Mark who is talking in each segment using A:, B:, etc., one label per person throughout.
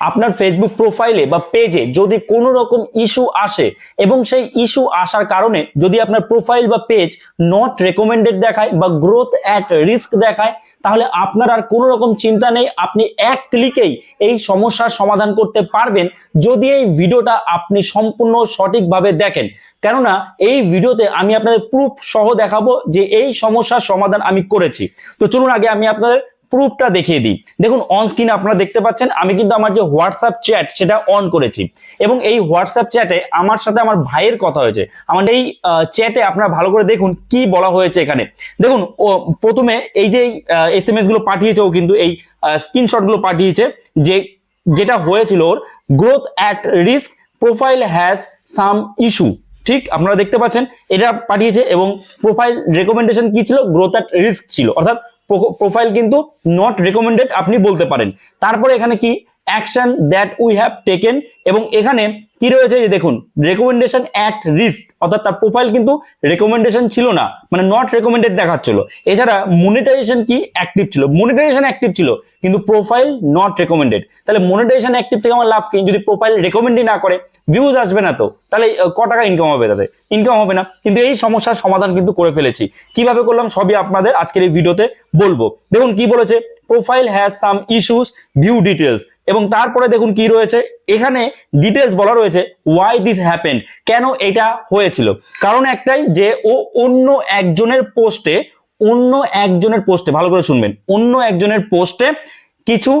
A: আপনার ফেসবুক প্রোফাইলে বা পেজে যদি কোনো রকম ইস্যু আসে এবং সেই ইস্যু আসার কারণে যদি আপনার প্রোফাইল বা পেজ নট রেকমেন্ডেড দেখায় বা গ্রোথ অ্যাট রিস্ক দেখায়, তাহলে আপনার আর কোনো রকম চিন্তা নেই। আপনি এক ক্লিকেই এই সমস্যার সমাধান করতে পারবেন যদি এই ভিডিওটা আপনি সম্পূর্ণ সঠিকভাবে দেখেন। কেননা এই ভিডিওতে আমি আপনাদের প্রুফ সহ দেখাবো যে এই সমস্যার সমাধান আমি করেছি। তো চলুন আগে আমি আপনাদের প্রুফটা দেখিয়ে দিই। দেখুন অন স্ক্রিন আপনারা দেখতে পাচ্ছেন, আমি কিন্তু আমার যে হোয়াটসঅ্যাপ চ্যাট সেটা অন করেছি। এবং এই হোয়াটসঅ্যাপ চ্যাটে আমার সাথে আমার ভাইয়ের কথা হয়েছে। আমার এই চ্যাটে আপনারা ভালো করে দেখুন কি বলা হয়েছে এখানে। দেখুন প্রথমে এই যে এস এম এসগুলো পাঠিয়েছে ও কিন্তু এই স্ক্রিনশটগুলো পাঠিয়েছে যে, যেটা হয়েছিল ওর growth at risk profile has some issue ঠিক, আপনারা দেখতে পাচ্ছেন, এটা পাঠিয়েছে এবং প্রোফাইল রেকমেন্ডেশন কি ছিল? গ্রোথ অ্যাট রিস্ক ছিল। অর্থাৎ প্রোফাইল কিন্তু নট রেকমেন্ডেড আপনি বলতে পারেন। তারপরে এখানে কি? Action that we have taken এবং এখানে কি রয়েছে যে দেখুন রেকমেন্ডেশন অ্যাট রিস্ক অর্থাৎ তার প্রোফাইল কিন্তু রেকমেন্ডেশন ছিল না মানে নট রেকমেন্ডেড দেখাচ্ছিল। এছাড়া মনিটাইজেশন কি অ্যাক্টিভ ছিল? মনিটাইজেশন অ্যাক্টিভ ছিল, কিন্তু প্রোফাইল নট রেকমেন্ডেড তাহলে মনিটাইজেশন অ্যাক্টিভ থেকে আমার লাভ কি? যদি প্রোফাইল রেকমেন্ডই না করে ভিউজ আসবে না তো, তাহলে ক টাকা ইনকাম হবে তাতে? ইনকাম হবে না। কিন্তু এই সমস্যার সমাধান কিন্তু করে ফেলেছি। কীভাবে করলাম সবই আপনাদের আজকের এই ভিডিওতে বলব। দেখুন কি বলেছে? Profile has some issues view details এবং তারপরে দেখুন কি রয়েছে? এখানে ডিটেলস বলা রয়েছে ওয়াই দিস হ্যাপেন্ড কেন এটা হয়েছিল। কারণ একটাই যে ও অন্য একজনের পোস্টে অন্য একজনের পোস্টে ভালো করে শুনবেন, অন্য একজনের পোস্টে কিছু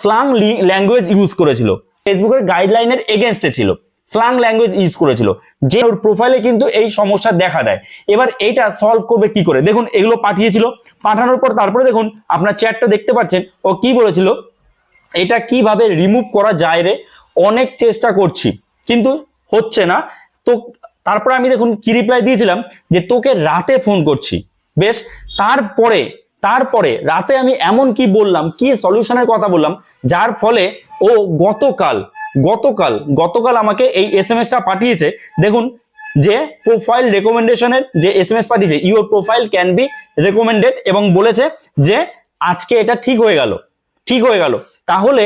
A: স্লাং ল্যাঙ্গুয়েজ ইউজ করেছিল। ফেসবুকের গাইডলাইনের এগেনস্টে ছিল। স্লাং ল্যাঙ্গুয়েজ ইউজ করেছিল। যে ওর প্রোফাইলে কিন্তু এই সমস্যা দেখা দেয়। এবার এইটা সলভ করবে কি করে? দেখুন, এগুলো পাঠিয়েছিল। পাঠানোর পর তারপরে দেখুন, আপনার চ্যাটটা দেখতে পাচ্ছেন। ও কি বলেছিল? এটা কীভাবে রিমুভ করা যায় রে? অনেক চেষ্টা করছি, কিন্তু হচ্ছে না। তো তারপরে আমি দেখুন কি রিপ্লাই দিয়েছিলাম, যে তোকে রাতে ফোন করছি। বেশ, তারপরে তারপরে রাতে আমি এমন কি বললাম, কি সলিউশনের কথা বললাম, যার ফলে ও গতকাল গতকাল গতকাল আমাকে এই এস এম এসটা পাঠিয়েছে। দেখুন, যে প্রোফাইল রেকমেন্ডেশনের যে এস এম এস পাঠিয়েছে your profile can be recommended এবং বলেছে যে আজকে এটা ঠিক হয়ে গেল। ঠিক হয়ে গেল। তাহলে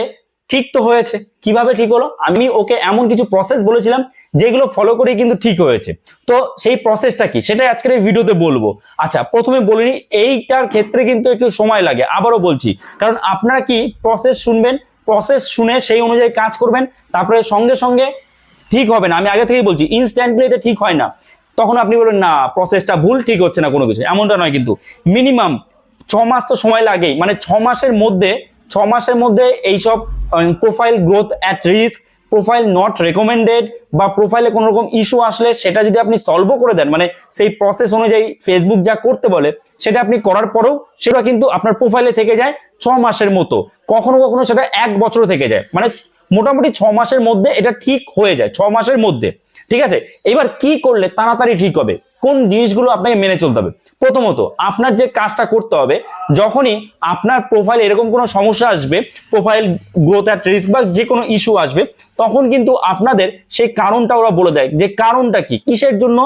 A: ঠিক তো হয়েছে। কীভাবে ঠিক হলো? আমি ওকে এমন কিছু প্রসেস বলেছিলাম যেগুলো ফলো করে কিন্তু ঠিক হয়েছে। তো সেই প্রসেসটা কি? সেটাই আজকের এই ভিডিওতে বলব। আচ্ছা প্রথমে বলিনি এইটার ক্ষেত্রে কিন্তু একটু সময় লাগে। আবারও বলছি, কারণ আপনারা কি প্রসেস শুনবেন? প্রসেস শুনে সেই অনুযায়ী কাজ করবেন। তারপরে সঙ্গে সঙ্গে ঠিক হবে না। আমি আগে থেকেই বলছি ইনস্ট্যান্টলি এটা ঠিক হয় না। তখন আপনি বলবেন, না প্রসেসটা ভুল, ঠিক হচ্ছে না কোনো কিছু। এমনটা নয় কিন্তু। মিনিমাম ছ মাস তো সময় লাগেই। মানে ছ মাসের মধ্যে ছ মাসের মধ্যে এইসব profile growth at risk profile not recommended বা প্রোফাইলে কোনো রকম ইস্যু আসলে সেটা যদি আপনি সলভও করে দেন মানে সেই প্রসেস অনুযায়ী ফেসবুক যা করতে বলে, সেটা আপনি করার পরেও সেটা কিন্তু আপনার প্রোফাইলে থেকে যায় ছ মাসের মতো। কখনো কখনো সেটা এক বছর থেকে যায়। মানে মোটামুটি ছ মাসের মধ্যে এটা ঠিক হয়ে যায় ছ মাসের মধ্যে। ঠিক আছে? এবার কি করলে তাড়াতাড়ি ঠিক হবে? কোন জিনিসগুলো আপনাকে মেনে চলতে হবে? প্রথমত, আপনার যে কাজটা করতে হবে, যখনই আপনার প্রোফাইল এরকম কোনো সমস্যা আসবে প্রোফাইল গ্রোথ অ্যাট রিস্ক বা যে কোনো ইস্যু আসবে, তখন কিন্তু আপনাদের সেই কারণটা ওরা বলে দেয়। যে কারণটা কি? কিসের জন্য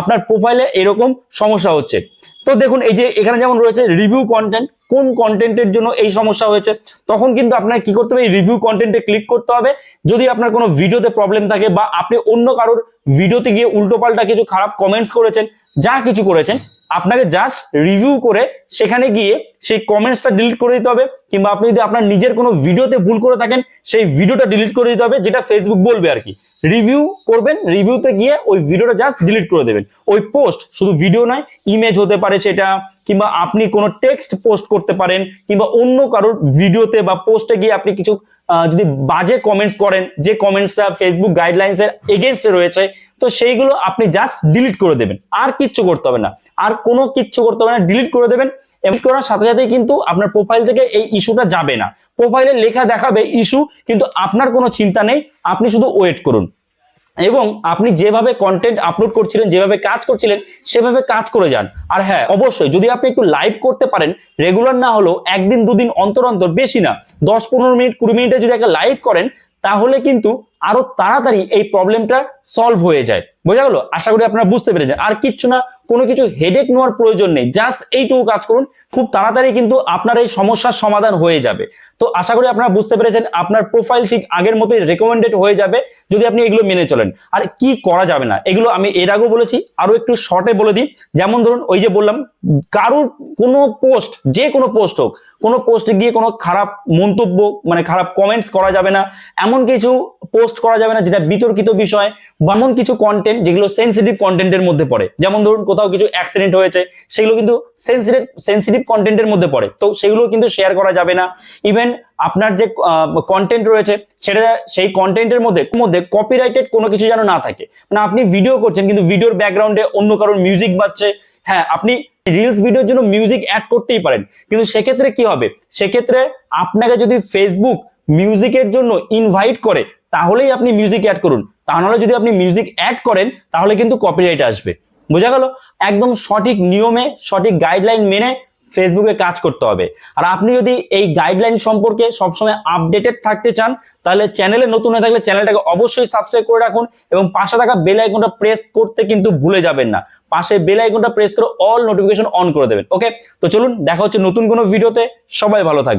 A: আপনার প্রোফাইলে এরকম সমস্যা হচ্ছে? তো দেখুন, এই যে এখানে যেমন রয়েছে রিভিউ কন্টেন্ট কোন কন্টেন্টের জন্য এই সমস্যা হয়েছে, তখন কিন্তু আপনাকে কি করতে হবে, এই রিভিউ কন্টেন্টে ক্লিক করতে হবে। যদি আপনার কোনো ভিডিওতে প্রবলেম থাকে বা আপনি অন্য কারোর ভিডিওতে গিয়ে উল্টোপাল্টা কিছু খারাপ কমেন্টস করেছেন, যা কিছু করেছেন, আপনাকে জাস্ট রিভিউ করে সেখানে গিয়ে সেই কমেন্টসটা ডিলিট করে দিতে হবে, কিংবা আপনি যদি আপনার নিজের কোনো ভিডিওতে ভুল করে থাকেন, সেই ভিডিওটা ডিলিট করে দিতে হবে, যেটা ফেসবুক বলবে আর কি। রিভিউ করবেন রিভিউতে গিয়ে ওই ভিডিওটা জাস্ট ডিলিট করে দেবেন। ওই পোস্ট শুধু ভিডিও নয় ইমেজ হতে পারে সেটা, কিংবা আপনি কোনো টেক্সট পোস্ট করতে পারেন, কিংবা অন্য কারোর ভিডিওতে বা পোস্টে গিয়ে আপনি কিছু যদি বাজে কমেন্টস করেন, যে কমেন্টসটা ফেসবুক গাইডলাইন্স এর এগেনস্টে রয়েছে, তো সেইগুলো আপনি জাস্ট ডিলিট করে দেবেন। আর কিচ্ছু করতে হবে না। আর কোনো কিচ্ছু করতে হবে না ডিলিট করে দেবেন। এমন করার সাথে সাথে কিন্তু আপনার প্রোফাইল থেকে এই ইস্যুটা যাবে না। প্রোফাইলে লেখা দেখাবে ইস্যু কিন্তু আপনার কোনো চিন্তা নেই। আপনি শুধু ওয়েট করুন। এবং আপনি যেভাবে কন্টেন্ট আপলোড করছিলেন, যেভাবে কাজ করছিলেন, সেভাবে কাজ করে যান। আর হ্যাঁ অবশ্যই যদি আপনি একটু লাইভ করতে পারেন রেগুলার না হলেও একদিন, দুদিন অন্তর অন্তর বেশি না। দশ, পনেরো মিনিট, কুড়ি মিনিটে যদি একটা লাইভ করেন, তাহলে কিন্তু আরও তাড়াতাড়ি এই প্রবলেমটা সলভ হয়ে যায়। বোঝা গেল? আশা করি আপনারা বুঝতে পেরেছেন। আর কিচ্ছু না, কোনো কিছু হেডেক নেওয়ার প্রয়োজন নেই। জাস্ট এইটুকু কাজ করুন। খুব তাড়াতাড়ি কিন্তু আপনার এই সমস্যার সমাধান হয়ে যাবে। তো আশা করি আপনারা বুঝতে পেরেছেন, আপনার প্রোফাইল ঠিক আগের মতোই রেকমেন্ডেড হয়ে যাবে, যদি আপনি এগুলো মেনে চলেন। আর কি করা যাবে না? এগুলো আমি এর আগেও বলেছি, আরও একটু শর্টে বলে দিই। যেমন ধরুন, ওই যে বললাম, কারুর কোনো পোস্ট যে কোনো পোস্ট হোক, কোনো পোস্টে গিয়ে কোনো খারাপ মন্তব্য মানে খারাপ কমেন্টস করা যাবে না। এমন কিছু পোস্ট করা যাবে না যেটা বিতর্কিত বিষয়, বা এমন কিছু কন্টেন্ট যেগুলো সেন্সিটিভ কন্টেন্টের মধ্যে পড়ে। যেমন ধরুন কোথাও কিছু অ্যাক্সিডেন্ট হয়েছে, সেগুলো কিন্তু সেন্সিটিভ সেন্সিটিভ কন্টেন্টের মধ্যে পড়ে। তো সেগুলো কিন্তু শেয়ার করা যাবে না। ইভেন আপনার যে কন্টেন্ট রয়েছে, সেটা সেই কন্টেন্টের মধ্যে মধ্যে কপিরাইটেড কোনো কিছু যেন না থাকে। মানে আপনি ভিডিও করছেন, কিন্তু ভিডিওর ব্যাকগ্রাউন্ডে অন্য কারোর মিউজিক বাজছে। হ্যাঁ আপনি রিলস ভিডিওর জন্য মিউজিক অ্যাড করতেই পারেন। কিন্তু সেক্ষেত্রে কি হবে? সেক্ষেত্রে আপনাকে যদি ফেসবুক মিউজিকের জন্য ইনভাইট করে, তাহলেই আপনি মিউজিক অ্যাড করুন। তা নাহলে যদি আপনি মিউজিক অ্যাড করেন, তাহলে কিন্তু কপিরাইট আসবে। বোঝা গেল? একদম সঠিক নিয়মে, সঠিক গাইডলাইন মেনে ফেসবুকে কাজ করতে হবে। আর আপনি যদি এই গাইডলাইন সম্পর্কে সবসময় আপডেটেড থাকতে চান, তাহলে চ্যানেলে নতুন হয়ে থাকলে চ্যানেলটাকে অবশ্যই সাবস্ক্রাইব করে রাখুন এবং পাশে থাকা বেল আইকনটা প্রেস করতে কিন্তু ভুলে যাবেন না। পাশে বেল আইকনটা প্রেস করে অল নোটিফিকেশন অন করে দেবেন ওকে তো চলুন, দেখা হচ্ছে নতুন কোনো ভিডিওতে সবাই ভালো থাকবে